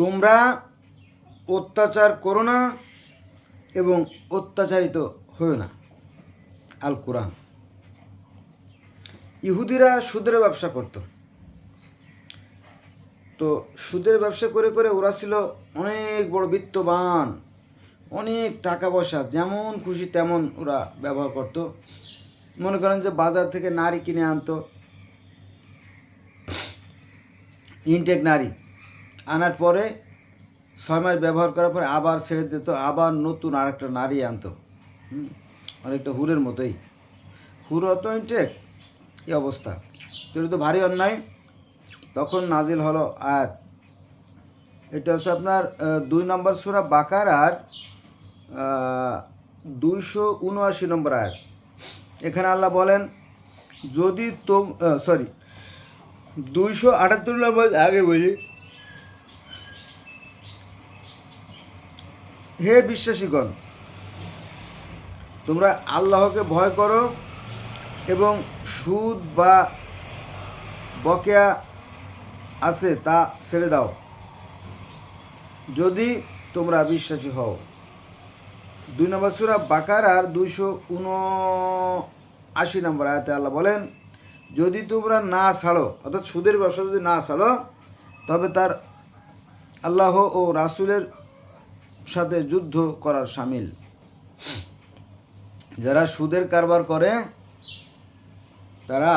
তোমরা অত্যাচার করো না এবং অত্যাচারিত হয়েও না। আল কোরআন। ইহুদিরা সুদের ব্যবসা করত। তো সুদের ব্যবসা করে করে ওরা ছিল অনেক বড় বিত্তবান, অনেক টাকা পয়সা, যেমন খুশি তেমন ওরা ব্যবহার করত। মনে করেন যে বাজার থেকে নারী কিনে আনতো। ইনটেক নারী। আনার পরে ছয় মাস ব্যবহার করার পরে আবার ছেড়ে দিত আবার নতুন আরেকটা নারী আনতো। অনেকটা হুরের মতোই। হুর অত ইনটেক এই অবস্থা। যেটা তো ভারী অন্যায়, তখন নাজিল হলো আয়াত। এটা হচ্ছে আপনার দুই নম্বর সুরা বাকার আর দুইশো উনআশি নম্বর আয়াত। এখানে আল্লাহ বলেন, যদি তো সরি দুইশো আটাত্তর নম্বর আগে বলি হে বিশ্বাসীগণ, তোমরা আল্লাহকে ভয় করো এবং সুদ বা বকেয়া আছে তা ছেড়ে দাও। যদি তোমরা বিশ্বাসী হও। দুই নম্বর সুরা বাকার আর দুইশো উনআশি নম্বর আয়াতে আল্লাহ বলেন, যদি তোমরা না ছাড়ো, অর্থাৎ সুদের ব্যবসা যদি না ছাড়ো, তবে তার আল্লাহ ও রাসূলের সাথে যুদ্ধ করার সামিল। যারা সুদের কারবার করে, তারা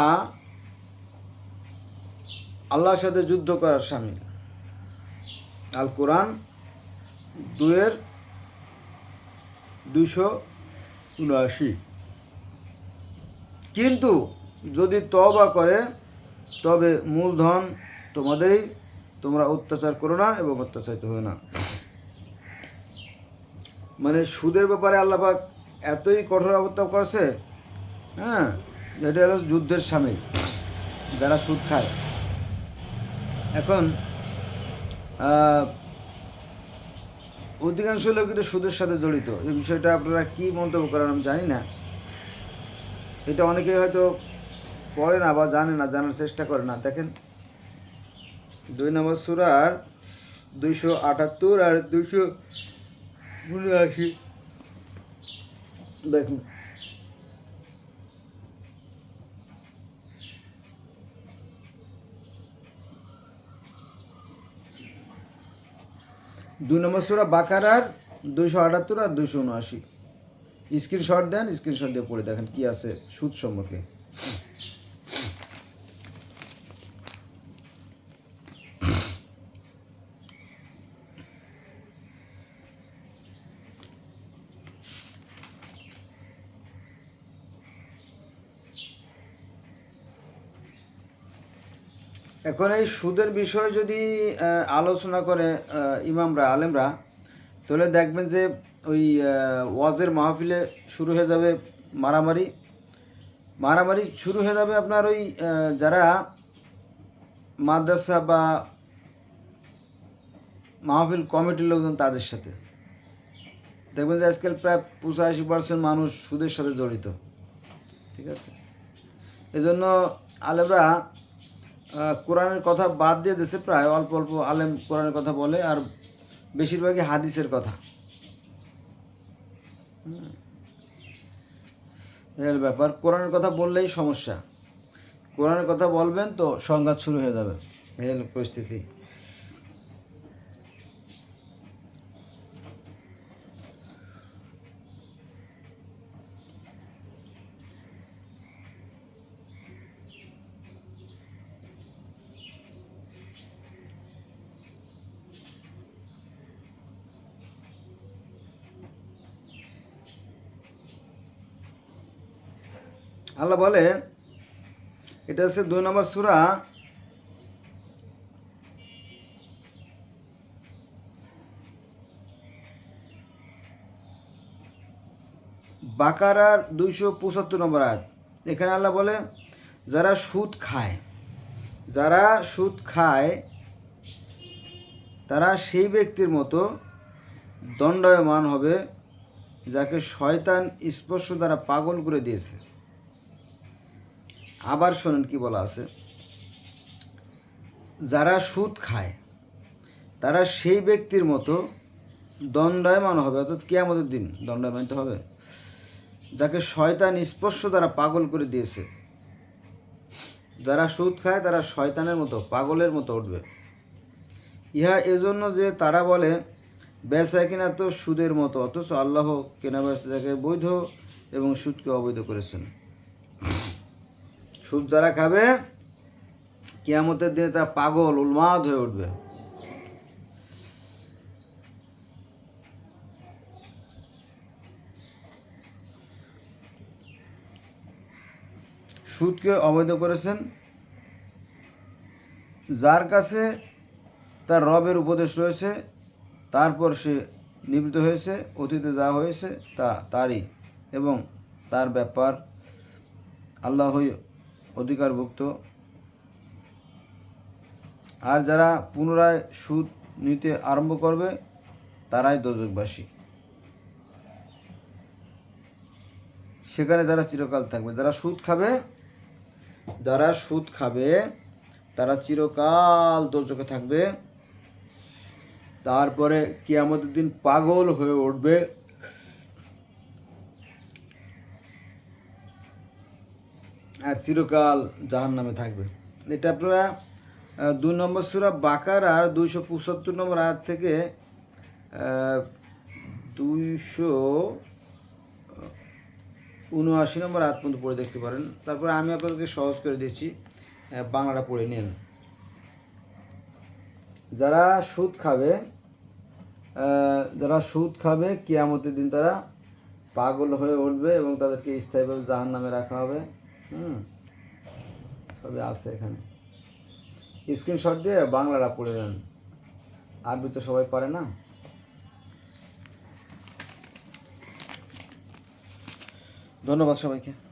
আল্লাহর সাথে যুদ্ধ করার সামিল। আল কোরআন দুয়ের দুশো উনআশি। কিন্তু যদি তবা করে, তবে মূলধন তোমাদেরই, তোমরা অত্যাচার করো না এবং অত্যাচারিত হও না। মানে সুদের ব্যাপারে আল্লাপাক এতই কঠোর অবস্থান করছে হ্যাঁ এটা হলো যুদ্ধের সামিল, যারা সুদ খায়। এখন অধিকাংশ লোক কিন্তু সুদের সাথে জড়িত এই বিষয়টা আপনারা কি মন্তব্য করেন আমি জানি না। এটা অনেকেই হয়তো পড়ে না বা জানে না, জানার চেষ্টা করে না। দেখেন, দুই নম্বর সুরার দুইশো আটাত্তর আর দুইশো উনআশি দেখুন। দুই নম্বর সুরা বাকারার দুইশো আটাত্তর আর দুইশো উনআশি। স্ক্রিনশট দেন, স্ক্রিনশট দিয়ে পড়ে দেখেন কি আছে সুদ সম্পর্কে। এখন এই সুদের বিষয়ে যদি আলোচনা করে ইমামরা, আলেমরা, তাহলে দেখবেন যে ওই ওয়াজের মাহফিলে শুরু হয়ে যাবে মারামারি। মারামারি শুরু হয়ে যাবে আপনার ওই যারা মাদ্রাসা বা মাহফিল কমিটির লোকজন তাদের সাথে। দেখবেন যে আজকাল প্রায় পঁচাশি পার্সেন্ট মানুষ সুদের সাথে জড়িত। ঠিক আছে? এজন্য আলেমরা কোরআনের কথা বাদ দিয়ে দিয়েছে প্রায়, অল্প অল্প আলেম কোরআনের কথা বলে, আর বেশিরভাগই হাদিসের কথা। হুম। ব্যাপার, কোরআনের কথা বললেই সমস্যা। কোরআনের কথা বলবেন তো সংঘাত শুরু হয়ে যাবে। রেল পরিস্থিতি। আল্লাহ বলে, এটা হচ্ছে দুই নম্বর সুরা। বাকারার দুইশো পঁচাত্তর নম্বর আয়াত। এখানে আল্লাহ বলে, যারা সুদ খায়, যারা সুদ খায়, তারা সেই ব্যক্তির মতো দণ্ডায়মান হবে, যাকে শয়তান স্পর্শ দ্বারা পাগল করে দিয়েছে। আবার শোনেন কি বলা আছে? যারা সুদ খায়, তারা সেই ব্যক্তির মতো দণ্ডায়মান হবে। অর্থাৎ কেয়ামতের দিন দণ্ডায়মানিত হবে। যাকে শয়তান স্পর্শ দ্বারা পাগল করে দিয়েছে। যারা সুদ খায়, তারা শয়তানের মতো, পাগলের মতো উঠবে। ইহা এজন্য যে তারা বলে বেচা কিনা তো সুদের মতো, অথচ আল্লাহ কেনা বেচাকে বৈধ এবং সুদকে অবৈধ করেছেন। সুদ যারা খাবে, কেয়ামতের দিনে তারা পাগল উন্মাদ হয়ে উঠবে। সুদকে অবৈধ করেছেন। যার কাছে তার রবের উপদেশ রয়েছে, তারপর সে নিবৃত হয়েছে, অতীতে যা হয়েছে তা তারই এবং তার ব্যাপার আল্লাহই অধিকারভুক্ত। আর যারা পুনরায় সুদ নিতে আরম্ভ করবে, তারাই দোজকবাসী সেখানে তারা চিরকাল থাকবে, যারা সুদ খাবে, যারা সুদ খাবে, তারা চিরকাল দোজকে থাকবে। তারপরে কিয়ামতের দিন পাগল হয়ে উঠবে। চিরকাল জাহান নামে থাকবে। এটা আপনারা দুই নম্বর সুরা বাকার আর দুইশো পঁচাত্তর নম্বর আয়াত থেকে দুইশো উনআশি নম্বর আয়াত পর্যন্ত পড়ে দেখতে পারেন। তারপরে আমি আপনাদেরকে সহজ করে দিচ্ছি বাংলাটা পড়ে নিন। যারা সুদ খাবে যারা সুদ খাবে, কিয়ামতের দিন তারা পাগল হয়ে উঠবে এবং তাদেরকে স্থায়ীভাবে জাহান নামে রাখা হবে। হুম। তবে আছে এখানে। স্ক্রিনশট দিয়ে বাংলাটা পড়ে দেন। আরবি তো সবাই পারে না। ধন্যবাদ সবাইকে।